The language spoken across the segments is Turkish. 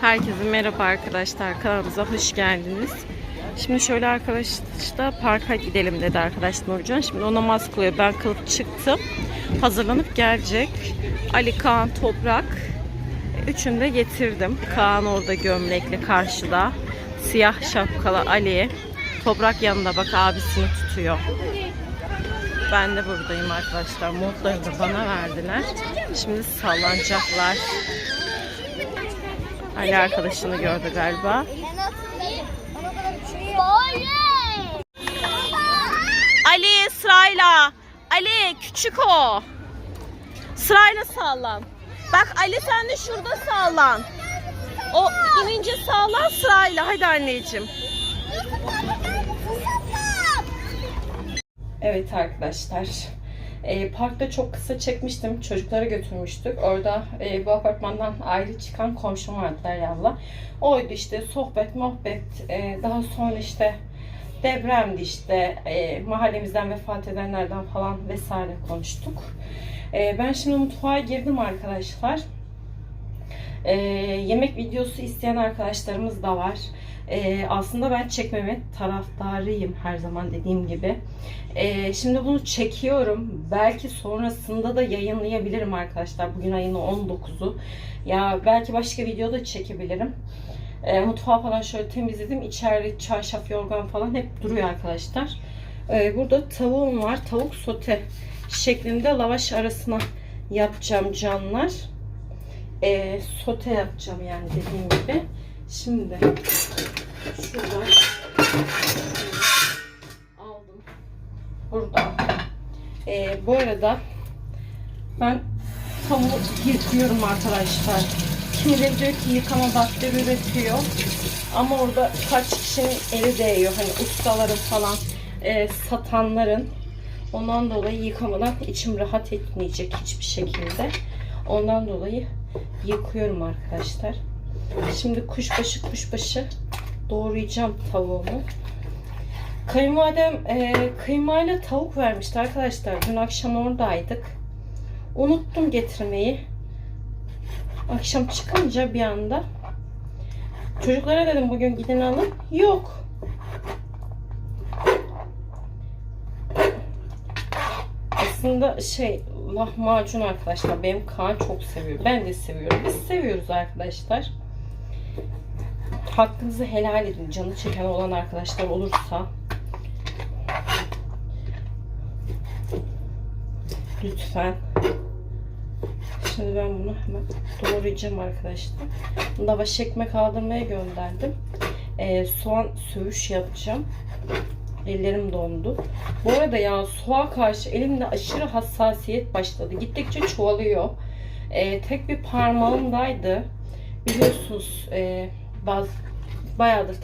Herkese merhaba arkadaşlar. Kanalımıza hoş geldiniz. Şimdi şöyle arkadaşlar parka gidelim dedi arkadaş Nurcan. Şimdi o namaz kılıyor. Ben kılıp çıktım. Hazırlanıp gelecek. Ali, Kaan, Toprak. Üçünü de getirdim. Kaan orada gömlekli karşıda. Siyah şapkalı Ali. Toprak yanında bak abisini tutuyor. Ben de buradayım arkadaşlar. Montları da bana verdiler. Şimdi sallanacaklar. Ali arkadaşını gördü galiba. Ali sırayla. Ali küçük o. Sırayla sallan. Bak Ali sen de şurada sallan. O inince sallan sırayla. Hadi anneciğim. Evet arkadaşlar. E, parkta çok kısa çekmiştim. Çocuklara götürmüştük. Orada e, bu apartmandan ayrı çıkan komşum vardı Derya'la. Oydu işte sohbet, muhabbet. E, daha sonra işte depremdi işte. E, mahallemizden vefat edenlerden falan vesaire konuştuk. E, ben şimdi mutfağa girdim arkadaşlar. E, yemek videosu isteyen arkadaşlarımız da var. E, aslında ben çekmeme taraftarıyım her zaman dediğim gibi. E, şimdi bunu çekiyorum. Belki sonrasında da yayınlayabilirim arkadaşlar. Bugün ayın 19'u. Ya belki başka videoda çekebilirim. E, mutfağı falan şöyle temizledim. İçeride çarşaf, yorgan falan hep duruyor arkadaşlar. E, burada tavuğum var. Tavuk sote şeklinde lavaş arasına yapacağım canlar. E, sote yapacağım yani dediğim gibi. Şimdi şuradan aldım. Burada. E, bu arada ben tavuğu yıkıyorum arkadaşlar. Kimileri diyor ki yıkama bakteri üretiyor. Ama orada kaç kişinin eli değiyor. Hani ustaların falan e, satanların. Ondan dolayı yıkamadan içim rahat etmeyecek hiçbir şekilde. Ondan dolayı yıkıyorum arkadaşlar. Şimdi kuşbaşı kuşbaşı doğrayacağım tavuğumu. Kayınvalidem e, kıymayla tavuk vermişti arkadaşlar. Dün akşam oradaydık. Unuttum getirmeyi. Akşam çıkınca bir anda çocuklara dedim bugün gidin alın. Yok. Aslında şey lahmacun arkadaşlar benim Kaan çok seviyor. Ben de seviyorum. Biz seviyoruz arkadaşlar. Hakkınızı helal edin. Canı çeken olan arkadaşlar olursa lütfen Şimdi ben bunu hemen doğrayacağım arkadaşlar. Lavaş ekmek aldırmaya gönderdim. Ee, soğan söğüş yapacağım. Ellerim dondu. Bu arada ya soğuğa karşı elimde aşırı hassasiyet başladı. Gittikçe çoğalıyor. Ee, tek bir parmağımdaydı. Biliyorsunuz e, bazı bayağıdır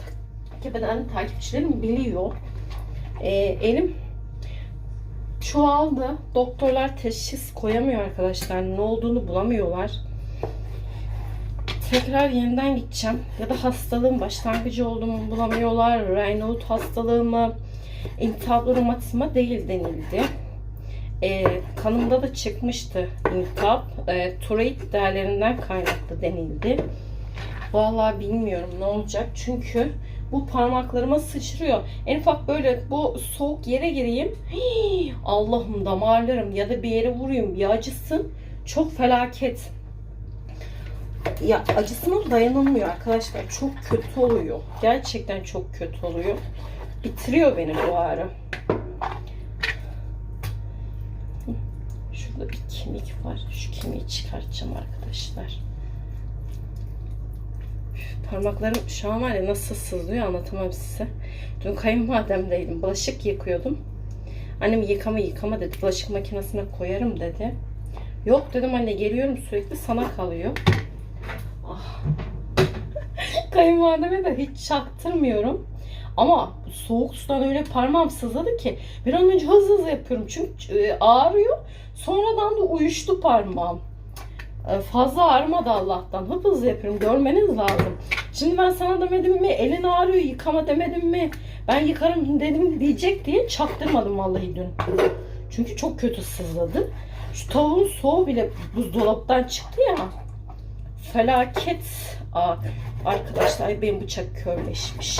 takip eden takipçilerim biliyor. Ee, elim çoğaldı. Doktorlar teşhis koyamıyor arkadaşlar. Ne olduğunu bulamıyorlar. Tekrar yeniden gideceğim. Ya da hastalığın başlangıcı olduğumu bulamıyorlar. Raynaud hastalığı mı? İltihaplı romatizma değil denildi. Ee, kanımda da çıkmıştı iltihap. Ee, Tourette değerlerinden kaynaklı denildi. Vallahi bilmiyorum ne olacak. Çünkü bu parmaklarıma sıçrıyor. En ufak böyle bu soğuk yere gireyim. Allah'ım damarlarım ya da bir yere vurayım bir acısın. Çok felaket. Ya acısına dayanılmıyor arkadaşlar. Çok kötü oluyor. Gerçekten çok kötü oluyor. Bitiriyor beni bu ağrı. Şurada bir kemik var. Şu kemiği çıkartacağım arkadaşlar. Parmaklarım şu an var ya nasıl sızlıyor anlatamam size. Dün kayınvalidemdeydim. Bulaşık yıkıyordum. Annem yıkama yıkama dedi. Bulaşık makinesine koyarım dedi. Yok dedim anne geliyorum sürekli sana kalıyor. Ah. Kayınvalideme de hiç çaktırmıyorum. Ama soğuk sudan öyle parmağım sızladı ki bir an önce hızlı hızlı yapıyorum. Çünkü e, ağrıyor. Sonradan da uyuştu parmağım. E, Fazla ağrımadı Allah'tan. Hıp hızlı yapıyorum. Görmeniz lazım. Şimdi ben sana demedim mi? Elin ağrıyor yıkama demedim mi? Ben yıkarım dedim diyecek diye çaktırmadım vallahi dün. Çünkü çok kötü sızladı. Şu tavuğun soğuğu bile buzdolaptan çıktı ya. felaket. Aa, arkadaşlar benim bıçak körleşmiş.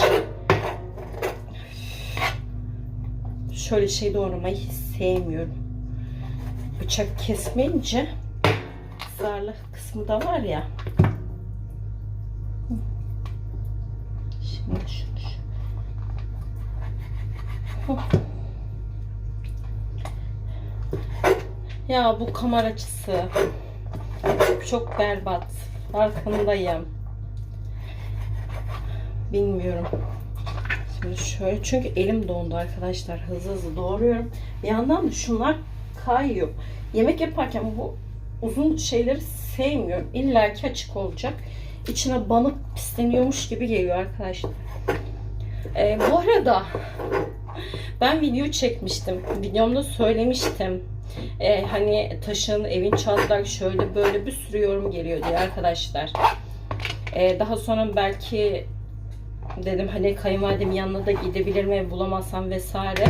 Şöyle şey doğramayı sevmiyorum. Bıçak kesmeyince zarlı kısmı da var ya. Şimdi şunu şu-. Ya bu kamera açısı çok berbat. Farkındayım. Bilmiyorum. Şimdi şöyle çünkü elim dondu arkadaşlar. Hızlı hızlı doğruyorum. Bir yandan da şunlar kayıyor. Yemek yaparken bu uzun şeyleri sevmiyorum. İlla ki açık olacak. İçine banıp pisleniyormuş gibi geliyor arkadaşlar. Ee, bu arada ben video çekmiştim. Videomda söylemiştim. Ee, hani taşın, evin çatlak şöyle böyle bir sürü yorum geliyor diye arkadaşlar. Ee, daha sonra belki dedim hani kayınvalidemin yanına da gidebilir mi bulamazsam vesaire.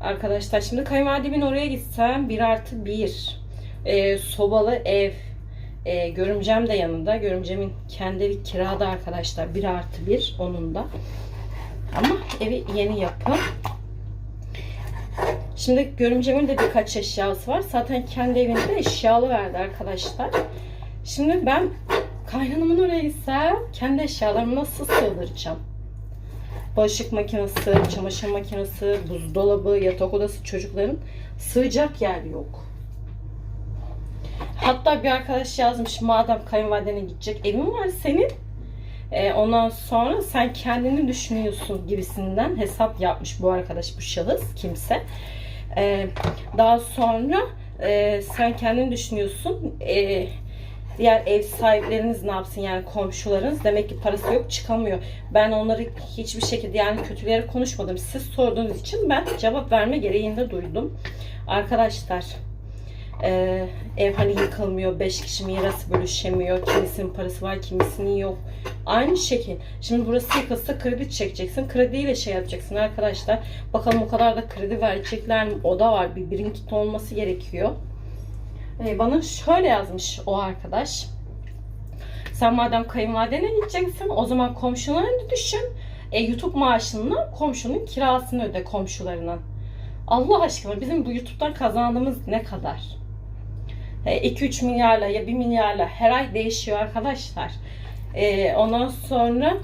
Arkadaşlar şimdi kayınvalidemin oraya gitsem 1 artı 1 ee, sobalı ev ee, görümcem de yanında. Görümcemin kendi evi kirada arkadaşlar 1 artı 1 onun da. Ama evi yeni yapım. Şimdi görümcemin de birkaç eşyası var. Zaten kendi evinde eşyalı verdi arkadaşlar. Şimdi ben kaynanamın oraya gitsem kendi eşyalarımı nasıl sığdıracağım? Bulaşık makinesi, çamaşır makinesi, buzdolabı, yatak odası çocukların sığacak yer yok. Hatta bir arkadaş yazmış madem kayınvalidene gidecek evin var senin. Ee, ondan sonra sen kendini düşünüyorsun gibisinden hesap yapmış bu arkadaş bu şahıs kimse. Ee, daha sonra e, sen kendini düşünüyorsun. Ee, diğer ev sahipleriniz ne yapsın yani komşularınız demek ki parası yok çıkamıyor. Ben onları hiçbir şekilde yani kötüleri konuşmadım. Siz sorduğunuz için ben cevap verme gereğinde duydum. Arkadaşlar ee, ev hani yıkılmıyor, 5 kişi mirası bölüşemiyor, kimisinin parası var, kimisinin yok. Aynı şekil. Şimdi burası yıkılsa kredi çekeceksin. Krediyle şey yapacaksın arkadaşlar. Bakalım o kadar da kredi verecekler mi? O da var. Bir birinkit olması gerekiyor. Ee, bana şöyle yazmış o arkadaş. Sen madem kayınvalidene gideceksin o zaman komşularını düşün. E, YouTube maaşınla komşunun kirasını öde komşularının. Allah aşkına bizim bu YouTube'dan kazandığımız ne kadar? 2-3 milyarla ya 1 milyarla her ay değişiyor arkadaşlar. Ee, ondan sonra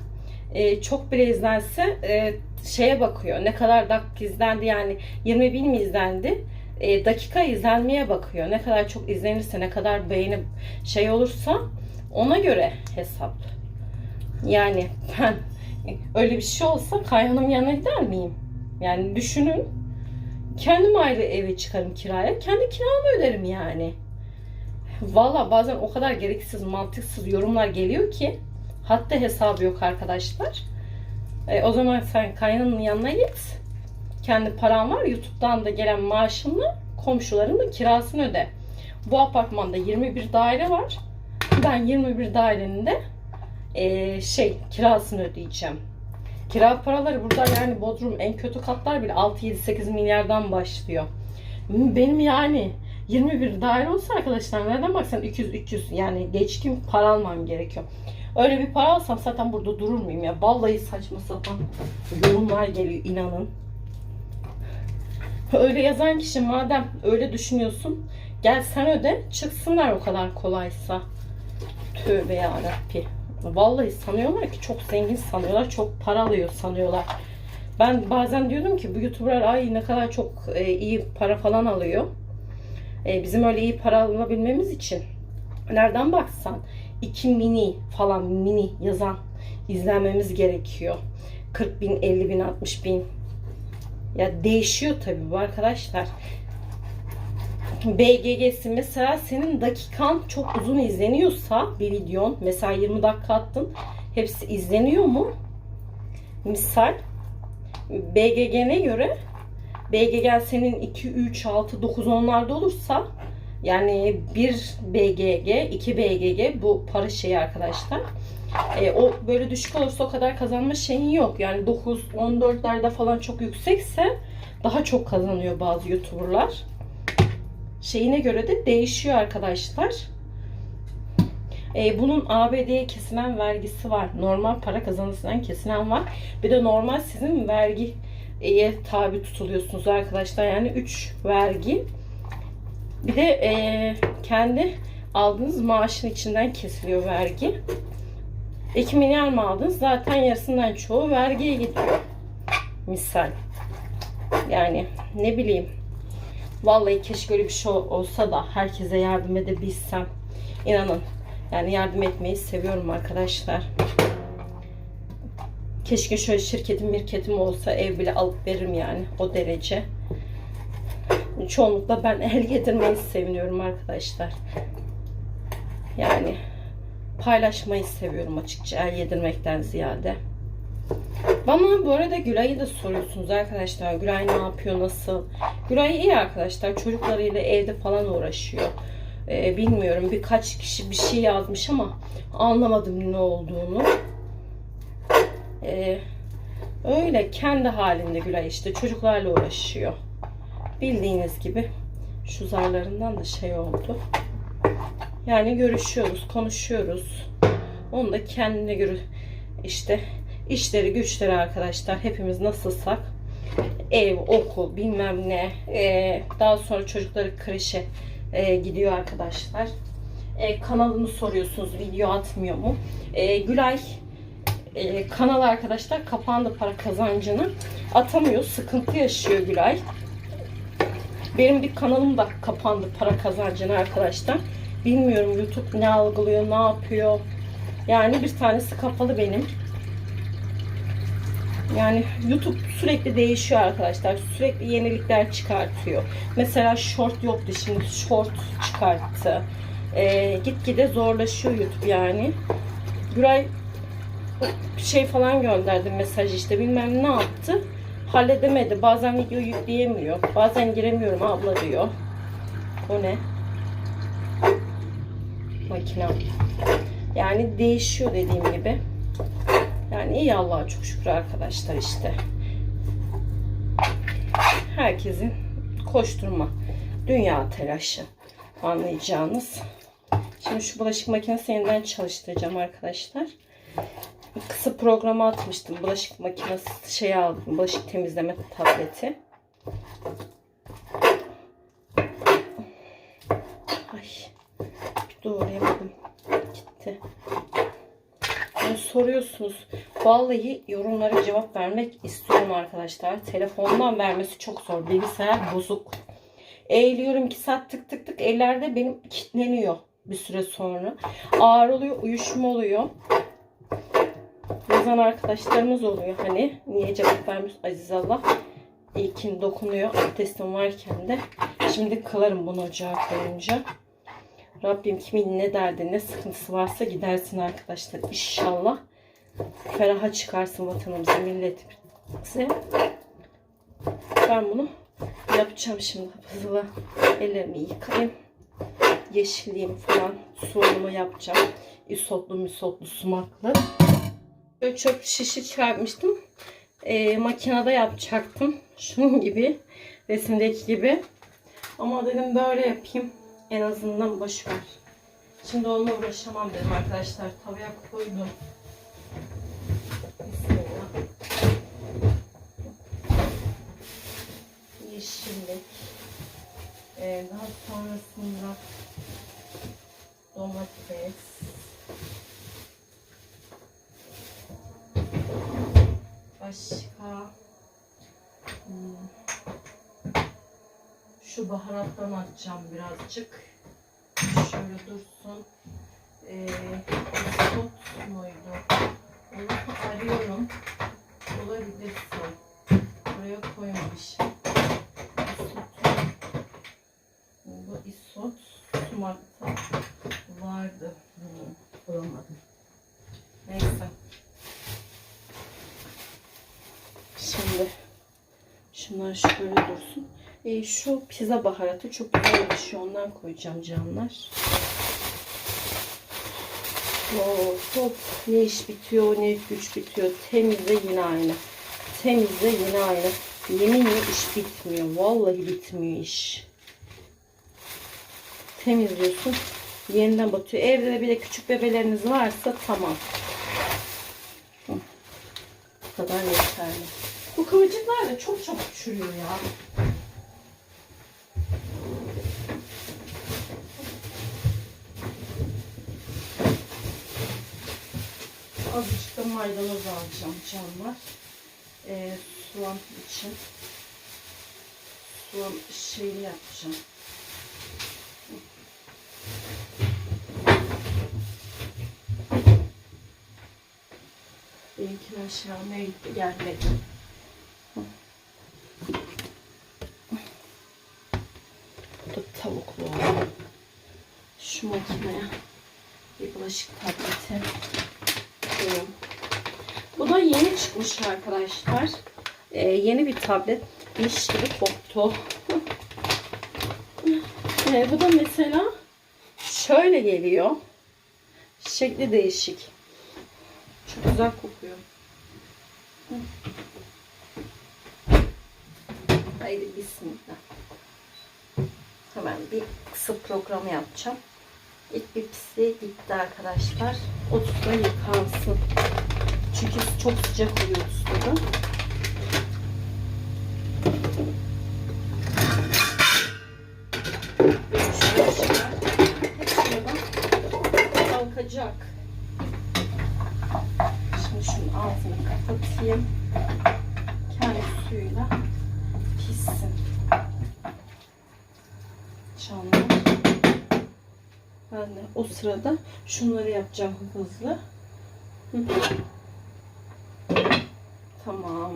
e, çok bile izlense e, şeye bakıyor. Ne kadar dakika izlendi yani 20 bin mi izlendi? E, dakika izlenmeye bakıyor. Ne kadar çok izlenirse ne kadar beğeni şey olursa ona göre hesap. Yani ben öyle bir şey olsa kaynanamın yanına gider miyim? Yani düşünün. Kendim ayrı eve çıkarım kiraya. Kendi kiramı öderim yani. Valla bazen o kadar gereksiz, mantıksız yorumlar geliyor ki hatta hesabı yok arkadaşlar. E, o zaman sen kaynanın yanına git. Kendi paran var. YouTube'dan da gelen maaşınla komşularının kirasını öde. Bu apartmanda 21 daire var. Ben 21 dairenin de e, şey kirasını ödeyeceğim. Kira paraları burada yani Bodrum en kötü katlar bile 6-7-8 milyardan başlıyor. Benim yani 21 daire olsa arkadaşlar nereden baksan 200-300 yani geçkin para almam gerekiyor. Öyle bir para alsam zaten burada durur muyum ya? Vallahi saçma sapan yorumlar geliyor inanın. Öyle yazan kişi madem öyle düşünüyorsun gel sen öde çıksınlar o kadar kolaysa. Tövbe yarabbi. Vallahi sanıyorlar ki çok zengin sanıyorlar. Çok para alıyor sanıyorlar. Ben bazen diyordum ki bu YouTuber ay ne kadar çok e, iyi para falan alıyor. E, bizim öyle iyi para alabilmemiz için nereden baksan 2 mini falan mini yazan izlenmemiz gerekiyor. 40 bin, 50 bin, 60 bin. Ya değişiyor tabii bu arkadaşlar. BGG'si mesela senin dakikan çok uzun izleniyorsa bir videon mesela 20 dakika attın hepsi izleniyor mu? Misal BGG'ne göre BGG senin 2, 3, 6, 9, 10'larda olursa yani 1 BGG, 2 BGG bu para şeyi arkadaşlar. E, o böyle düşük olursa o kadar kazanma şeyin yok. Yani 9, 14'lerde falan çok yüksekse daha çok kazanıyor bazı YouTuber'lar. Şeyine göre de değişiyor arkadaşlar. E, bunun ABD'ye kesilen vergisi var. Normal para kazanısından kesilen var. Bir de normal sizin vergiye tabi tutuluyorsunuz arkadaşlar. Yani 3 vergi. Bir de e, kendi aldığınız maaşın içinden kesiliyor vergi. 2 milyar mı aldınız? Zaten yarısından çoğu vergiye gidiyor. Misal. Yani ne bileyim. Vallahi keşke öyle bir şey olsa da herkese yardım edebilsem. İnanın. Yani yardım etmeyi seviyorum arkadaşlar. Keşke şöyle şirketim mirketim olsa ev bile alıp veririm yani o derece. Çoğunlukla ben el yedirmeyi seviniyorum arkadaşlar. Yani paylaşmayı seviyorum açıkça el yedirmekten ziyade. Bana bu arada Gülay'ı da soruyorsunuz arkadaşlar. Gülay ne yapıyor, nasıl? Gülay iyi arkadaşlar. Çocuklarıyla evde falan uğraşıyor. Ee, bilmiyorum birkaç kişi bir şey yazmış ama anlamadım ne olduğunu. Ee, öyle kendi halinde Gülay işte çocuklarla uğraşıyor. Bildiğiniz gibi şu zarlarından da şey oldu. Yani görüşüyoruz, konuşuyoruz. Onu da kendine göre işte işleri güçleri arkadaşlar hepimiz nasılsak ev, okul bilmem ne ee, daha sonra çocukları kreşe e, gidiyor arkadaşlar. E, kanalını soruyorsunuz video atmıyor mu? E, Gülay e, kanal arkadaşlar kapandı para kazancını atamıyor. Sıkıntı yaşıyor Gülay. Benim bir kanalım da kapandı para kazancını arkadaşlar. Bilmiyorum YouTube ne algılıyor, ne yapıyor. Yani bir tanesi kapalı benim. Yani YouTube sürekli değişiyor arkadaşlar. Sürekli yenilikler çıkartıyor. Mesela short yoktu şimdi short çıkarttı. Ee, gitgide zorlaşıyor YouTube yani. Güray şey falan gönderdi mesaj işte bilmem ne yaptı. Halledemedi. Bazen video yükleyemiyor. Bazen giremiyorum abla diyor. O ne? Makine. Yani değişiyor dediğim gibi. Yani iyi Allah'a çok şükür arkadaşlar işte. Herkesin koşturma. Dünya telaşı. Anlayacağınız. Şimdi şu bulaşık makinesi yeniden çalıştıracağım arkadaşlar. Kısa programa atmıştım. Bulaşık makinesi şey aldım. Bulaşık temizleme tableti. Ay. Bir doğrayamadım. Gitti. Yani soruyorsunuz. Vallahi yorumlara cevap vermek istiyorum arkadaşlar. Telefondan vermesi çok zor. Bilgisayar bozuk. Eğiliyorum 2 saat tık tık tık. Ellerde benim kilitleniyor bir süre sonra. Ağır oluyor, uyuşma oluyor. Yazan arkadaşlarımız oluyor hani. Niye cevap vermiş Aziz Allah. İlkin dokunuyor. Abdestim varken de. Şimdi kılarım bunu ocağa koyunca. Rabbim kimin ne derdi ne sıkıntısı varsa gidersin arkadaşlar. İnşallah feraha çıkarsın vatanımıza, milletimize. Ben bunu yapacağım şimdi hızlı. Ellerimi yıkayayım. Yeşilleyim falan. Soğunumu yapacağım. Isotlu misotlu sumaklı. Böyle çöp şişi çıkartmıştım. E, makinede yapacaktım. Şunun gibi. Resimdeki gibi. Ama dedim böyle yapayım. En azından boş ver. Şimdi onunla uğraşamam dedim arkadaşlar. Tavaya koydum. Bismillah. Yeşillik. Ee, daha sonrasında domates. Başka hmm. Şu baharattan atacağım birazcık. Şöyle dursun. Ee, isot muydu? Onu arıyorum. Bulabilirsin. Buraya koymamışım. Bu isot sumakta vardı. Hmm, bulamadım. Neyse. Şimdi şunlar şöyle dursun. E, şu pizza baharatı çok güzel bir şey. Ondan koyacağım canlar. Of, of. Ne iş bitiyor ne güç bitiyor. Temizle yine aynı. Temizle yine aynı. Yeminle iş bitmiyor. Vallahi bitmiyor iş. Temizliyorsun. Yeniden batıyor. Evde de bir de küçük bebeleriniz varsa tamam. Bu kadar yeterli. Bu kıvırcıklar da çok çabuk çürüyor ya. Azıcık da maydanoz alacağım canlar. Ee, soğan için. Soğan şeyini yapacağım. Benimkiler almaya gitti gelmedi. Bu da tavuklu olan. Şu makineye bir bulaşık tableti koyuyorum. Bu da yeni çıkmış arkadaşlar. Ee, yeni bir tablet. Diş gibi koktu. Ee, bu da mesela şöyle geliyor. Şekli değişik. Çok güzel kokuyor. Haydi bismillah. Hemen bir kısa programı yapacağım. İlk bir pisliği gitti arkadaşlar. O tuzla yıkansın. Çünkü çok sıcak oluyor tuzda. Ben de o sırada şunları yapacağım hızlı. Hı. Tamam.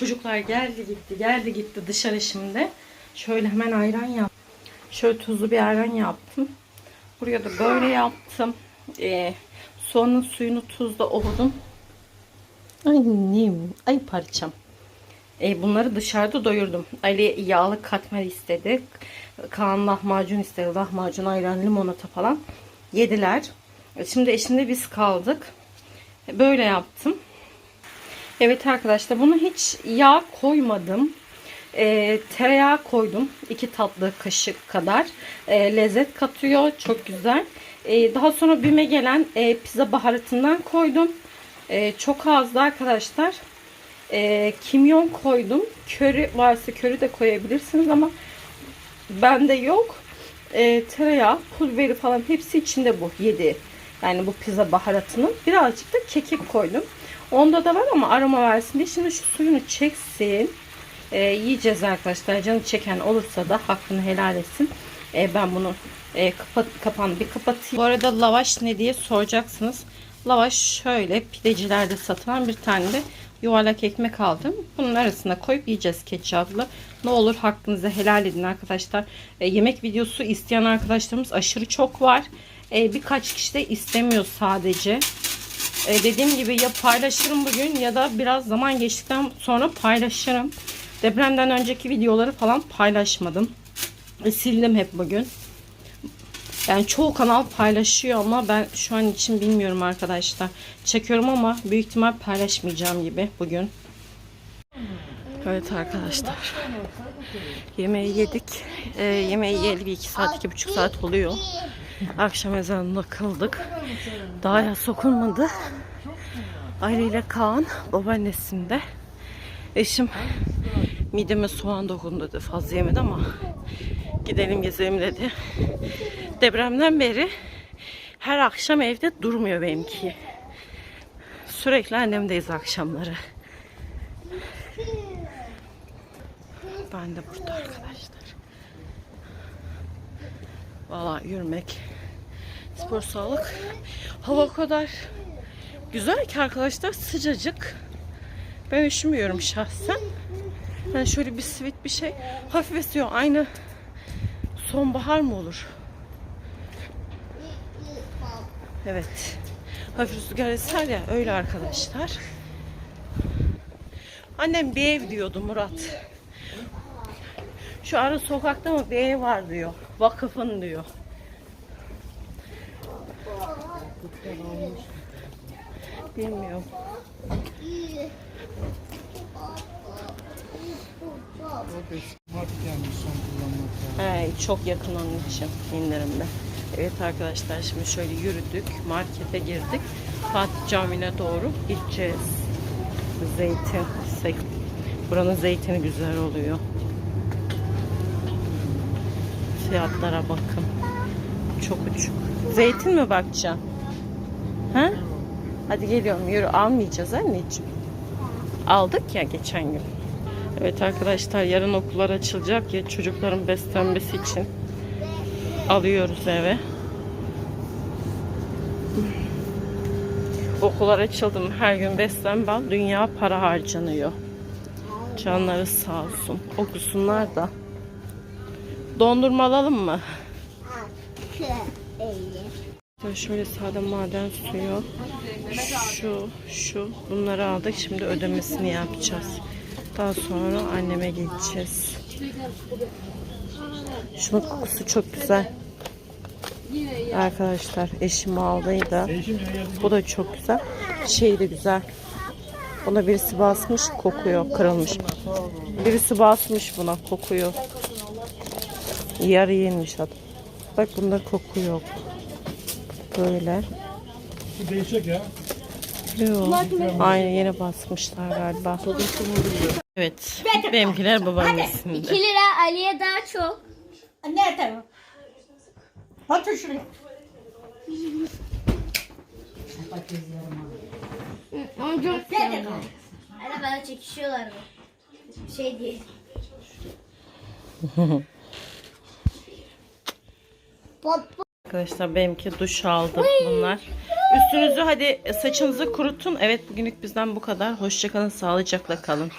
Çocuklar geldi gitti geldi gitti dışarı şimdi. Şöyle hemen ayran yap. Şöyle tuzlu bir ayran yaptım. Buraya da böyle yaptım. Ee, soğanın suyunu tuzla ovdum. Ay nem. Ay parçam. Ee, bunları dışarıda doyurdum. Ali yağlı katmer istedi. Kaan lahmacun istedi. Lahmacun, ayran, limonata falan. Yediler. Şimdi eşimle biz kaldık. Böyle yaptım. Evet arkadaşlar bunu hiç yağ koymadım. E, tereyağı koydum. 2 tatlı kaşık kadar. E, lezzet katıyor. Çok güzel. E, daha sonra büme gelen e, pizza baharatından koydum. E, çok azdı arkadaşlar. E, kimyon koydum. Köri varsa köri de koyabilirsiniz ama bende yok. E, tereyağı, pul falan hepsi içinde bu. 7. Yani bu pizza baharatının. Birazcık da kekik koydum. Onda da var ama aroma versin diye. Şimdi şu suyunu çeksin. Ee, yiyeceğiz arkadaşlar. Canı çeken olursa da hakkını helal etsin. Ee, ben bunu e, kapat, kapandı bir kapatayım. Bu arada lavaş ne diye soracaksınız. Lavaş şöyle pidecilerde satılan bir tane de yuvarlak ekmek aldım. Bunun arasına koyup yiyeceğiz ketçaplı. Ne olur hakkınızı helal edin arkadaşlar. E, yemek videosu isteyen arkadaşlarımız aşırı çok var. E, birkaç kişi de istemiyor sadece. E, dediğim gibi ya paylaşırım bugün ya da biraz zaman geçtikten sonra paylaşırım. Depremden önceki videoları falan paylaşmadım. E, sildim hep bugün. Yani çoğu kanal paylaşıyor ama ben şu an için bilmiyorum arkadaşlar. Çekiyorum ama büyük ihtimal paylaşmayacağım gibi bugün. Evet arkadaşlar. Yemeği yedik. E, yemeği yiyeli bir iki saat, iki buçuk saat oluyor. Akşam ezanında kıldık. Daha ya sokulmadı. Aile ile Kaan babaannesinde. Eşim mideme soğan dokundu dedi. Fazla yemedi ama gidelim gezelim dedi. Depremden beri her akşam evde durmuyor benimki. Sürekli annemdeyiz akşamları. Ben de burada arkadaşlar. Valla yürümek, spor sağlık. Hava o kadar güzel ki arkadaşlar sıcacık. Ben üşümüyorum şahsen. Yani şöyle bir sivit bir şey hafif esiyor. Aynı sonbahar mı olur? Evet. Hafif rüzgar eser ya öyle arkadaşlar. Annem bir ev diyordu Murat. şu ara sokakta mı bir ev var diyor. Vakıfın diyor. Bilmiyorum. Mart gelmiş son He, çok yakın onun için indirimde. Evet arkadaşlar şimdi şöyle yürüdük. Markete girdik. Fatih Camii'ne doğru gideceğiz. Zeytin. zey- Buranın zeytini güzel oluyor. Fiyatlara bakın. Çok uçuk. Zeytin mi bakacaksın? Ha? Hadi geliyorum yürü almayacağız anneciğim. Aldık ya geçen gün. Evet arkadaşlar yarın okullar açılacak ya çocukların beslenmesi için alıyoruz eve. Okullar açıldı mı her gün beslenme dünya para harcanıyor. Canları sağ olsun. Okusunlar da. Dondurma alalım mı? Şöyle sade maden suyu. Şu, şu. Bunları aldık. Şimdi ödemesini yapacağız. Daha sonra anneme gideceğiz. Şunun kokusu çok güzel. Arkadaşlar eşim aldıydı. Bu da çok güzel. Şey de güzel. Buna birisi basmış kokuyor kırılmış. Birisi basmış buna kokuyor. Yarı yenmiş adam. Bak bunda koku yok. Böyle. Bu değişik ya. Yok. Aynı yeni basmışlar galiba. Evet. Benimkiler babaannesinde. 2 lira Ali'ye daha çok. Nerede? Otur şuraya. Onu çok seviyorum. Hala bana çekişiyorlar bu. Şey değil. Arkadaşlar benimki duş aldım bunlar. Üstünüzü hadi saçınızı kurutun. Evet bugünlük bizden bu kadar. Hoşçakalın, sağlıcakla kalın.